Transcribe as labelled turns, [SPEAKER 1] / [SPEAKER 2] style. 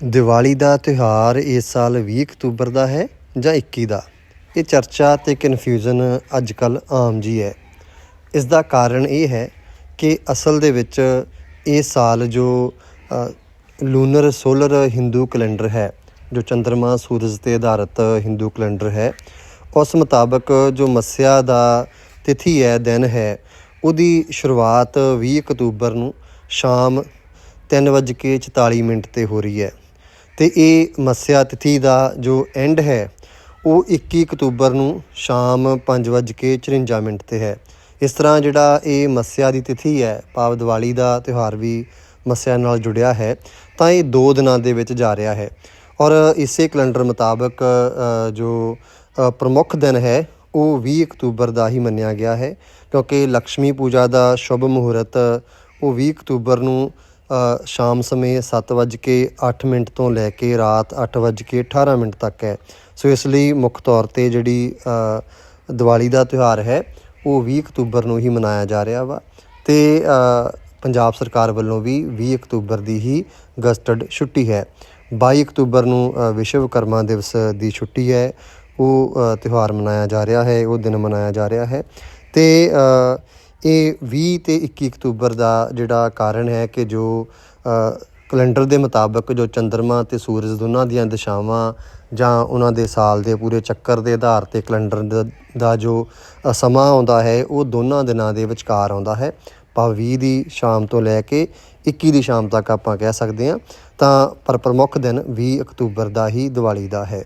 [SPEAKER 1] ਦੀਵਾਲੀ ਦਾ ਤਿਉਹਾਰ ਇਸ ਸਾਲ 20 ਅਕਤੂਬਰ ਦਾ ਹੈ ਜਾਂ 21 ਦਾ? ਇਹ ਚਰਚਾ ਤੇ ਕਨਫਿਊਜ਼ਨ ਅੱਜ ਕੱਲ ਆਮ ਜੀ ਹੈ। ਇਸ ਦਾ ਕਾਰਨ ਇਹ ਹੈ ਕਿ ਅਸਲ ਦੇ ਵਿੱਚ ਇਹ ਸਾਲ ਜੋ ਲੂਨਰ ਸੋਲਰ ਹਿੰਦੂ ਕੈਲੰਡਰ ਹੈ, ਜੋ ਚੰ드ਰਮਾ ਸੂਰਜ ਤੇ ਆਧਾਰਿਤ ਹਿੰਦੂ ਕੈਲੰਡਰ ਹੈ, ਉਸ ਮੁਤਾਬਕ ਜੋ ਮੱਸਿਆ ਦਾ ਤਿਥੀ ਹੈ, ਦਿਨ ਹੈ, ਉਹਦੀ ਸ਼ੁਰੂਆਤ 20 ਅਕਤੂਬਰ ਨੂੰ ਸ਼ਾਮ 3:44 ਮਿੰਟ ਤੇ ਹੋ ਰਹੀ ਹੈ। ਤੇ ਇਹ ਮੱਸਿਆ ਤਿਥੀ ਦਾ ਜੋ ਐਂਡ ਹੈ, ਉਹ 21 ਅਕਤੂਬਰ ਨੂੰ ਸ਼ਾਮ 5:54 ਮਿੰਟ ਤੇ ਹੈ। ਇਸ ਤਰ੍ਹਾਂ ਜਿਹੜਾ ਇਹ ਮੱਸਿਆ ਦੀ ਤਿਥੀ ਹੈ, ਭਾਵ ਦੀਵਾਲੀ ਦਾ ਤਿਉਹਾਰ ਵੀ ਮੱਸਿਆ ਨਾਲ ਜੁੜਿਆ ਹੈ, ਤਾਂ ਇਹ 2 ਦਿਨਾਂ ਦੇ ਵਿੱਚ ਜਾ ਰਿਹਾ ਹੈ। ਔਰ ਇਸੇ ਕੈਲੰਡਰ ਮੁਤਾਬਕ ਜੋ ਪ੍ਰਮੁੱਖ ਦਿਨ ਹੈ, ਉਹ 20 ਅਕਤੂਬਰ ਦਾ ਹੀ ਮੰਨਿਆ ਗਿਆ ਹੈ, ਕਿਉਂਕਿ ਲక్ష్ਮੀ ਪੂਜਾ ਦਾ ਸ਼ੁਭ ਮੁਹੂਰਤ ਉਹ 20 ਅਕਤੂਬਰ ਨੂੰ ਸ਼ਾਮ ਸਮੇਂ 7:08 ਮਿੰਟ ਤੋਂ ਲੈ ਕੇ ਰਾਤ 8:18 ਮਿੰਟ ਤੱਕ ਹੈ। ਸੋ ਇਸ ਲਈ ਮੁੱਖ ਤੌਰ ਤੇ ਜਿਹੜੀ ਅ, ਦੀਵਾਲੀ ਦਾ ਤਿਉਹਾਰ ਹੈ ਉਹ 20 ਅਕਤੂਬਰ ਨੂੰ ਹੀ ਮਨਾਇਆ ਜਾ ਰਿਹਾ ਵਾ। ਤੇ ਪੰਜਾਬ ਸਰਕਾਰ ਵੱਲੋਂ ਵੀ 20 ਅਕਤੂਬਰ ਦੀ ਹੀ ਗਸਟਡ ਛੁੱਟੀ ਹੈ। 22 ਅਕਤੂਬਰ ਨੂੰ ਅ, ਵਿਸ਼ਵਕਰਮਾ ਦਿਵਸ ਦੀ ਛੁੱਟੀ ਹੈ। ਉਹ ਤਿਉਹਾਰ ਮਨਾਇਆ ਜਾ ਰਿਹਾ ਹੈ ਉਹ ਦਿਨ ਮਨਾਇਆ ਜਾ ਰਿਹਾ ਹੈ। ਤੇ ਇਹ 20 ਤੇ 21 ਅਕਤੂਬਰ ਦਾ ਜਿਹੜਾ ਕਾਰਨ ਹੈ ਕਿ ਜੋ ਕੈਲੰਡਰ ਦੇ ਮੁਤਾਬਕ ਜੋ ਚੰ드ਰਮਾ ਤੇ ਸੂਰਜ ਦੋਨਾਂ ਦੀਆਂ ਦਿਸ਼ਾਵਾਂ ਜਾਂ ਉਹਨਾਂ ਦੇ ਸਾਲ ਦੇ ਪੂਰੇ ਚੱਕਰ ਦੇ ਆਧਾਰ ਤੇ ਕੈਲੰਡਰ ਦਾ- ਦਾ ਜੋ ਸਮਾਂ ਆਉਂਦਾ ਹੈ, ਉਹ ਦੋਨਾਂ ਦਿਨਾਂ ਦੇ ਵਿਚਕਾਰ ਆਉਂਦਾ ਹੈ। ਭਾਵ 20 ਦੀ ਸ਼ਾਮ ਤੋਂ ਲੈ ਕੇ 21 ਦੀ ਸ਼ਾਮ ਤੱਕ ਆਪਾਂ ਕਹਿ ਸਕਦੇ ਹਾਂ, ਤਾਂ ਪਰ ਪ੍ਰਮੁੱਖ ਦਿਨ 20 ਅਕਤੂਬਰ ਦਾ ਹੀ ਦੀਵਾਲੀ ਦਾ ਹੈ।